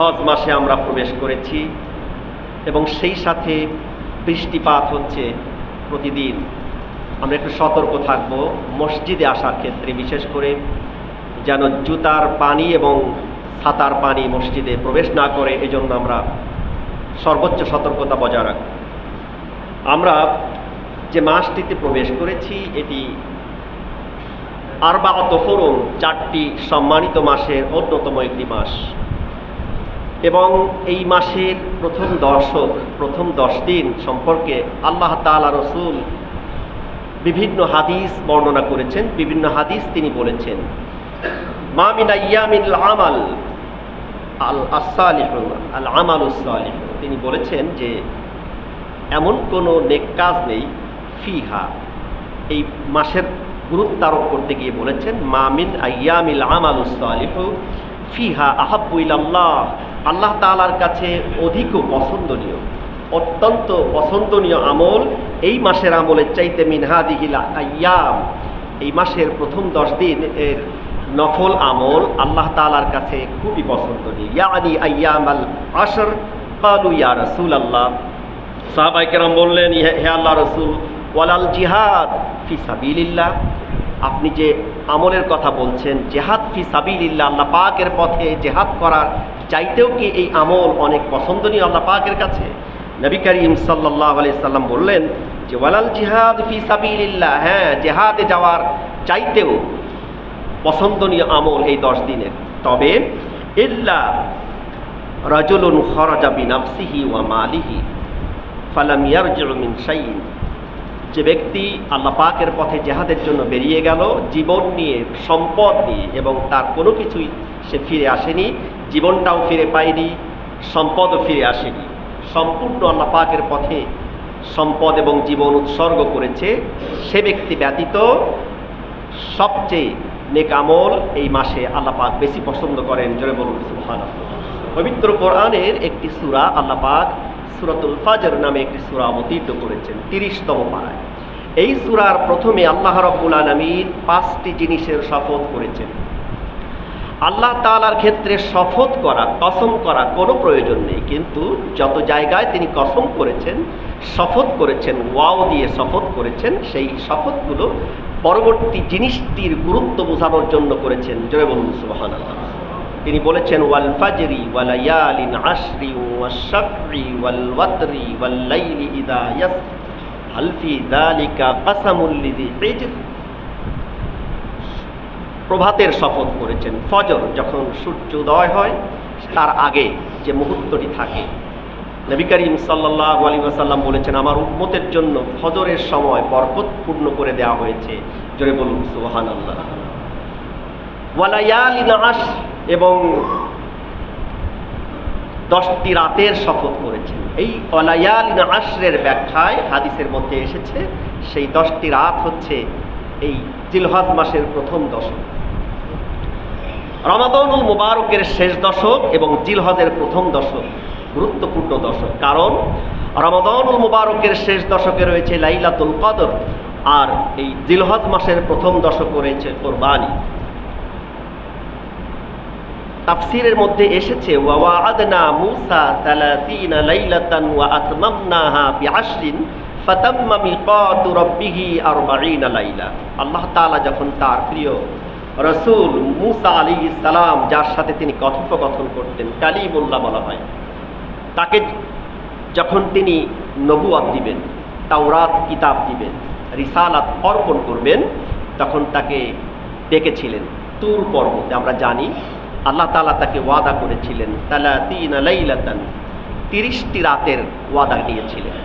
হজ মাসে আমরা প্রবেশ করেছি এবং সেই সাথে বৃষ্টিপাত হচ্ছে প্রতিদিন। আমরা একটু সতর্ক থাকব, মসজিদে আসার ক্ষেত্রে, বিশেষ করে যেন জুতার পানি এবং ছাতার পানি মসজিদে প্রবেশ না করে, এজন্য আমরা সর্বোচ্চ সতর্কতা বজায় রাখব। আমরা যে মাসটিতে প্রবেশ করেছি, এটি আরবাগত ফোরম চারটি সম্মানিত মাসের অন্যতম একটি মাস। এবং এই মাসের প্রথম দর্শক, প্রথম দশ দিন সম্পর্কে আল্লাহ তালা রসুল বিভিন্ন হাদিস বর্ণনা করেছেন, বিভিন্ন হাদিস তিনি বলেছেন। মামিনা ইয়ামিন আমাল আল আসালিহ আল আমাল তিনি বলেছেন যে এমন কোনো নেক কাজ নেই ফিহা। এই মাসের গুরুত্ব আরোপ করতে গিয়ে বলেছেন মামিন আয়ামিল আমাল উসালিহ ফিহা আহাব্বু ইলাল্লাহ। আল্লাহ তাআলার কাছে অধিক পছন্দনীয়, অত্যন্ত পছন্দনীয় আমল এই মাসের আমলের চাইতে মিনহাদিহিল আয়াম। এই মাসের প্রথম দশ দিন এর নফল আমল আল্লাহ তাআলার কাছে খুবই পছন্দনীয়। ইয়ানি আয়াম আল আসর কালু ইয়া রাসূল আল্লাহ সাহাবাই কেরাম বললেন হে আল্লাহ রসুল, ওয়ালাল জিহাদ ফি সাবিলিল্লাহ। আপনি যে আমলের কথা বলছেন, জেহাদ ফি সাবিলিল্লাহ, আল্লাহ পাকের পথে জেহাদ করার চাইতেও কি এই আমল অনেক পছন্দনীয় আল্লাহ পাকের কাছে? নবী করিম সাল্লাহ আলি সাল্লাম বললেন যে, ওয়ালাল জিহাদ ফি সাবিলিল্লাহ। হ্যাঁ জেহাদে যাওয়ার চাইতেও পছন্দনীয় আমল এই দশ দিনের। তবে ইল্লা রাজুলুন খরাজা বিনাফসিহি ওয়া মালিহি ফালাম ইয়ারজিউ মিন যে ব্যক্তি আল্লাহ পাকের পথে জেহাদের জন্য বেরিয়ে গেল, জীবন নিয়ে, সম্পদ নিয়ে এবং তার কোনো কিছুই সে ফিরে আসেনি জীবনটাও ফিরে পায়নি সম্পদও ফিরে আসেনি। সম্পূর্ণ আল্লাহ পাকের পথে সম্পদ এবং জীবন উৎসর্গ করেছে। সে ব্যক্তি ব্যতীত সবচেয়ে নেকামল এই মাসে আল্লাহ পাক বেশি পছন্দ করেন। জোরে বলুন, সুবহানাল্লাহ। পবিত্র কোরআনের একটি সূরা আল্লাহ পাক সুরাতুল ফাজর নামে একটি সূরা অবতীর্ণ করেছেন, তিরিশতম পাড়ায় এই সূরার প্রথমে আল্লাহ রব্বুল আলমীর পাঁচটি জিনিসের শপথ করেছেন। আল্লাহ তালার ক্ষেত্রে শপথ করা, কসম করা কোনো প্রয়োজন নেই। কিন্তু যত জায়গায় তিনি কসম করেছেন, শপথ করেছেন, ওয়াও দিয়ে শপথ করেছেন, সেই শপথগুলো পরবর্তী জিনিসটির গুরুত্ব বোঝানোর জন্য করেছেন। জয় বলুন সুবাহান তিনি বলেছেন, ওয়াল ফাজরি ওয়াল ইয়ালিন আশরি ওয়াশফরি ওয়াল ওয়াতরি ওয়াল ইদা ইয়াস হালফি হিজর? প্রভাতের শপথ করেছেন। ফজর যখন সূর্য উদয় হয়, তার আগে যে মুহূর্তটি থাকে। নবী করিম সাল্লাহ আলী আসাল্লাম বলেছেন, আমার উন্মতের জন্য ফজরের সময় বরকতপূর্ণ করে দেওয়া হয়েছে। জোরে বলুন সুবাহান আল্লাহ ওয়ালায়ালিন আশ এবং দশটি রাতের শপথ করেছেন। এই ওয়ালায়ালিন আশরের ব্যাখ্যায় হাদিসের মধ্যে এসেছে, সেই দশটি রাত হচ্ছে এই জিলহজ মাসের প্রথম দশক। রমাদনুল মুবারকের শেষ দশক এবং জিলহজের প্রথম দশক, গুরুত্বপূর্ণ দশক। কারণ রমাদনুল মুবারকের শেষ দশকে রয়েছে লাইলাতুল কদর আর এই জিলহজ মাসের প্রথম দশক রয়েছে কোরবানি। তাফসিরের মধ্যে এসেছে ওয়াওয়াদনা মুসা তালাতিনা লাইলাতান ওয়া আতমামনাহা বিআশরিন ফাতাম্মা মিকাতু রাব্বিহি আরবাঈনা লাইলা। আল্লাহ তাআলা যখন তার প্রিয় রসুল মুসা আলী সালাম যার সাথে তিনি কথোপকথন করতেন, কালিমুল্লাহ বলা হয়। তাকে যখন তিনি নবুয়াত দিবেন, তাওরাত কিতাব দিবেন, রিসালাত অর্পণ করবেন, তখন তাকে ডেকেছিলেন তুর পর্বতে। আমরা জানি, আল্লাহ তালা তাকে ওয়াদা করেছিলেন তালা তিন আলাইলাতান তিরিশটি রাতের ওয়াদা নিয়েছিলেন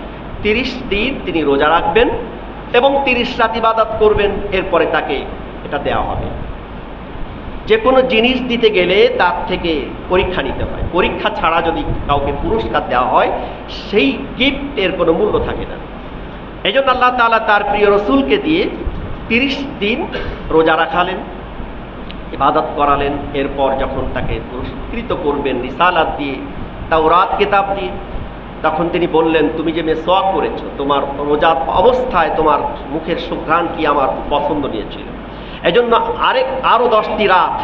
তিরিশ দিন তিনি রোজা রাখবেন এবং তিরিশ রাত ইবাদাত করবেন, এরপরে তাকে এটা দেওয়া হবে। যে কোনো জিনিস দিতে গেলে তার থেকে পরীক্ষা নিতে হয়। পরীক্ষা ছাড়া যদি কাউকে পুরস্কার দেওয়া হয়, সেই গিফটের কোনো মূল্য থাকে না। এই জন্য আল্লাহ তালা তার প্রিয় রসুলকে দিয়ে তিরিশ দিন রোজা রাখালেন, ইবাদত করালেন, এরপর যখন তাকে পুরস্কৃত করবেন, রিসালাত দিয়ে তাও রাত কেতাব দিয়ে, তখন তিনি বললেন, তুমি যে মেসোয়াক করেছ, তোমার রোজা অবস্থায় তোমার মুখের সুঘ্রাণ কি আমার পছন্দ নিয়েছিল? এজন্য আরেক আরও দশটি রাত।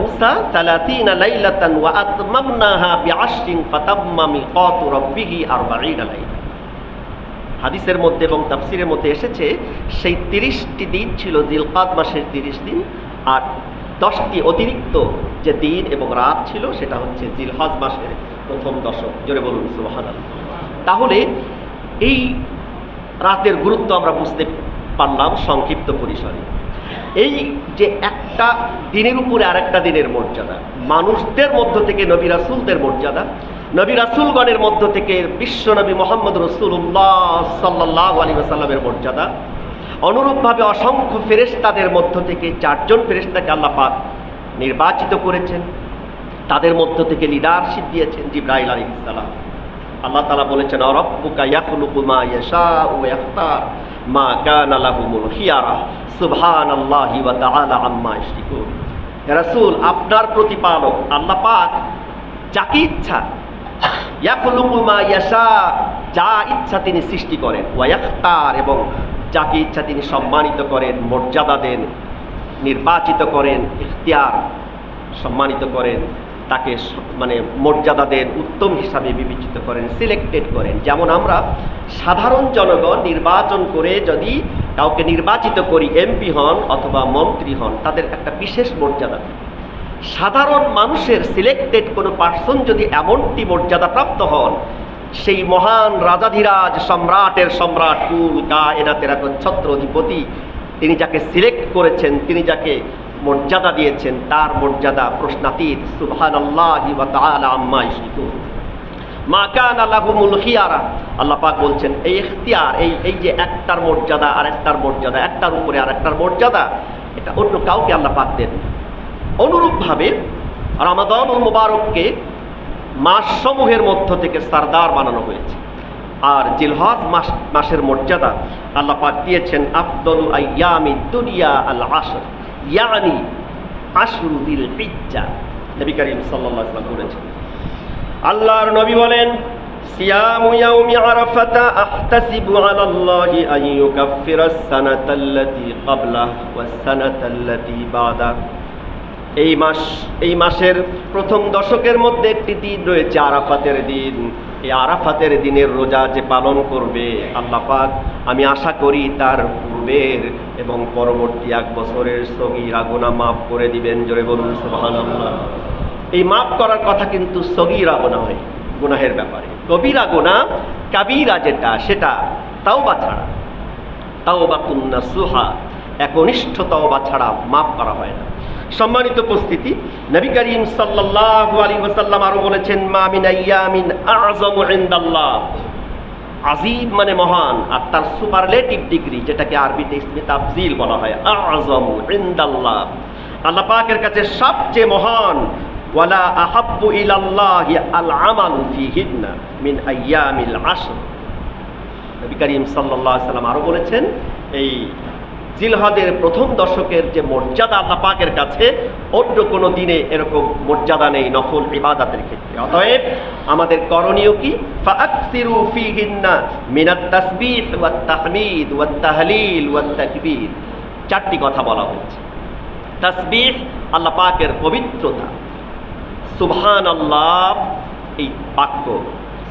মুসা সালাতিনা লাইলাতান ওয়া আতমামনাহা বিআশরিন ফাতাম্মা মিকাতু রাব্বিহি আরবাঈনা লাইলা। হাদিসের মধ্যে এবং তাফসিরের মধ্যে এসেছে, সেই তিরিশটি দিন ছিল জিলকাদ মাসের তিরিশ দিন, আর দশটি অতিরিক্ত যে দিন এবং রাত ছিল সেটা হচ্ছে জিলহজ মাসের প্রথম দশক। জোরে বলুন সুবাহান তাহলে এই রাতের গুরুত্ব আমরা বুঝতে পারলাম সংক্ষিপ্ত পরিসরে। এই যে একটা দিনের উপরে আরেকটা দিনের মর্যাদা, মানুষদের মধ্য থেকে নবী রাসুলদের মর্যাদা, নবী রাসুলগণের মধ্য থেকে বিশ্ব নবী মোহাম্মদ রসুল্লাহ সাল্লাহ আলী সাল্লামের মর্যাদা, অনুরূপভাবে অসংখ্য ফেরেশতাদের মধ্য থেকে চারজন ফেরেশতাকে আল্লাহ নির্বাচিত করেছেন। তাদের মধ্য থেকে লিডারশিপ দিয়েছেন জিব্রাইল আলী ইসলাম আল্লাহ তালা বলেছেন, অরব্বুকা ইয়াখলুকু মা ইয়াশাউ ওয়া ইয়াখতার। মা কানা লাহুমুল খিয়ারা, সুবহানাল্লাহি ওয়া তাআলা আম্মা ইশরিকুন রাসূল, আপনার প্রতিপালক, আল্লাহ পাক যাকে ইচ্ছা, ইয়াখলুকু মা ইয়াশা, যা ইচ্ছা তিনি সৃষ্টি করেন, ওয়া এবং যাকে ইচ্ছা তিনি সম্মানিত করেন, মর্যাদা দেন, নির্বাচিত করেন, ইখতিয়ার সম্মানিত করেন তাকে মানে মর্যাদা দেন উত্তম হিসাবে বিবেচিত করেন সিলেক্টেড করেন। যেমন আমরা সাধারণ জনগণ নির্বাচন করে যদি কাউকে নির্বাচিত করি এমপি হন অথবা মন্ত্রী হন, তাদের একটা বিশেষ মর্যাদা থাকে। সাধারণ মানুষের সিলেক্টেড কোনো পার্সন যদি এমনটি মর্যাদাপ্রাপ্ত হন, সেই মহান রাজাধিরাজ সম্রাটের সম্রাট কুল কা এনাতেরা ছত্র অধিপতি তিনি যাকে সিলেক্ট করেছেন, তিনি যাকে মর্যাদা দিয়েছেন, তার মর্যাদা প্রশ্নাতীত। সুবহান আল্লাহ আম্মা ইশরিকুন। মা কান আল্লাহুমুল খিয়ারা আল্লাহ বলছেন, এই ইখতিয়ার, এই এই যে একটার মর্যাদা আর একটার মর্যাদা, একটার উপরে আর একটার মর্যাদা, এটা অন্য কাউকে আল্লাহ পাক দেন। অনুরূপভাবে রমাদানুল মুবারককে মাসসমূহের মধ্য থেকে সারদার বানানো হয়েছে। আর জিলহজ মাস, মাসের মর্যাদা আল্লাহ পাক দিয়েছেন, আফদল আইয়ামি দুনিয়া আল আসর ইয়ানি আশরু দিল হিজ্জা। নবী করিম সাল্লাল্লাহু আলাইহি ওয়াসাল্লাম বলেছেন, আল্লাহর নবী বলেন, সিয়ামু ইয়াউমি আরাফাতা আহতাসিবু আলাল্লাহি আন ইউকাফফিরা আস-সানাতা আল্লাতী ক্বাবলাহ ওয়াস-সানাতা আল্লাতী বা'দাহ এই মাস, এই মাসের প্রথম দশকের মধ্যে একটি দিন রয়েছে আরাফাতের দিন। এই আরাফাতের দিনের রোজা যে পালন করবে, আল্লাহ পাক, আমি আশা করি তার পূর্বের এবং পরবর্তী এক বছরের সগিরা গুনাহ মাফ করে দিবেন, জোরে বলুন, সুবহানাল্লাহ। এই মাফ করার কথা কিন্তু সগিরা গুনাহ হয়, গুনাহের ব্যাপারে। কবিরা গুনাহ কাবিরা যেটা, সেটা তাও বা ছাড়া। তাও বা কুন্না সুহা, একনিষ্ঠ তাওবা ছাড়া মাফ করা হয় না। সম্মানিত উপস্থিতি, নবী করিম সাল্লাল্লাহু আলাইহি ওয়াসাল্লাম আরও বলেছেন, মা মিন আইয়ামিন আযমু আজিম মানে মহান, আর তার সুপারলেটিভ ডিগ্রি যেটাকে আরবিতে ইসমে তাফজিল বলা হয় আজম ইন্দাল্লাহ। আল্লাহ পাকের কাছে সবচেয়ে মহান, ওয়ালা আহাব্বু ইলাল্লাহ আল আমাল ফিহিন্না মিন আইয়ামিল আশর। নবী করিম সাল্লাল্লাহু আলাইহি সাল্লাম আরও বলেছেন, এই জিলহজের প্রথম দশকের যে মর্যাদা আল্লাহ পাকের কাছে, অন্য কোনো দিনে এরকম মর্যাদা নেই, নফল ইবাদাতের ক্ষেত্রে। অতএব আমাদের করণীয় কি? ফাআকসিরু ফীহিন্না মিনাত তাসবিহ তাহমিদ ওয়াত তাহলিল ওয়াত তাকবীর। চারটি কথা বলা হয়েছে। তাসবিহ আল্লাহ পাকের পবিত্রতা। সুবহান আল্লাহ এই বাক্য।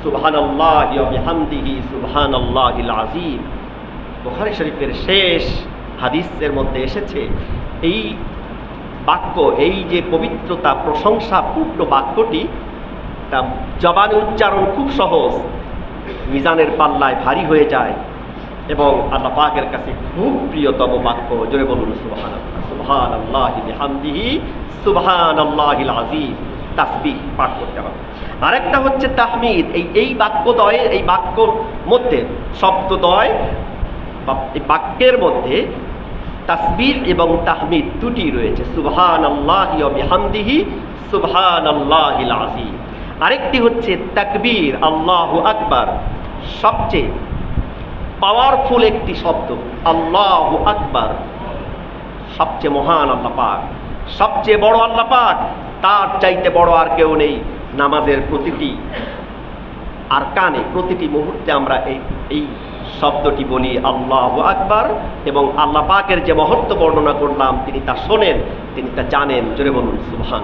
সুবহান আল্লাহ বিহামদিহি সুবহান আল্লাহিল আজিম শরীফের শেষ হাদিসের মধ্যে এসেছে, এই বাক্য, এই যে পবিত্রতা, প্রশংসা, পূর্ণ বাক্যটি, তা জবানে উচ্চারণ খুব সহজ, মিজানের পাল্লায় ভারী হয়ে যায় এবং আল্লাহ পাকের কাছে খুব প্রিয়তম বাক্য, জোরে বলুন সুবহান আল্লাহ সুবহান আল্লাহ বিহামদিহি সুবহান আল্লাহিল আজিম তাসবিহ পাঠ করতে হবে। আরেকটা হচ্ছে তাহমিদ, এই এই বাক্যদয় এই বাক্যর মধ্যে শব্দদয় বা এই বাক্যের মধ্যে তাসবিহ এবং তাহমিদ দুটি রয়েছে। সুবহান আল্লাহ বিহামদিহি সুবহান আল্লাহিল আজিম আরেকটি হচ্ছে তাকবীর, আল্লাহ আকবার। সবচেয়ে পাওয়ারফুল একটি শব্দ, আল্লাহ আকবার। সবচেয়ে মহান আল্লাহ পাক। সবচেয়ে বড় আল্লাহ পাক, তার চাইতে বড় আর কেউ নেই। নামাজের প্রতিটি আর কানে প্রতিটি মুহূর্তে আমরা এই এই শব্দটি বলি আল্লাহ আকবার এবং আল্লাহ পাকের যে মহত্ব বর্ণনা করলাম, তিনি তা শোনেন, তিনি তা জানেন। জোরে বলুন সুবহান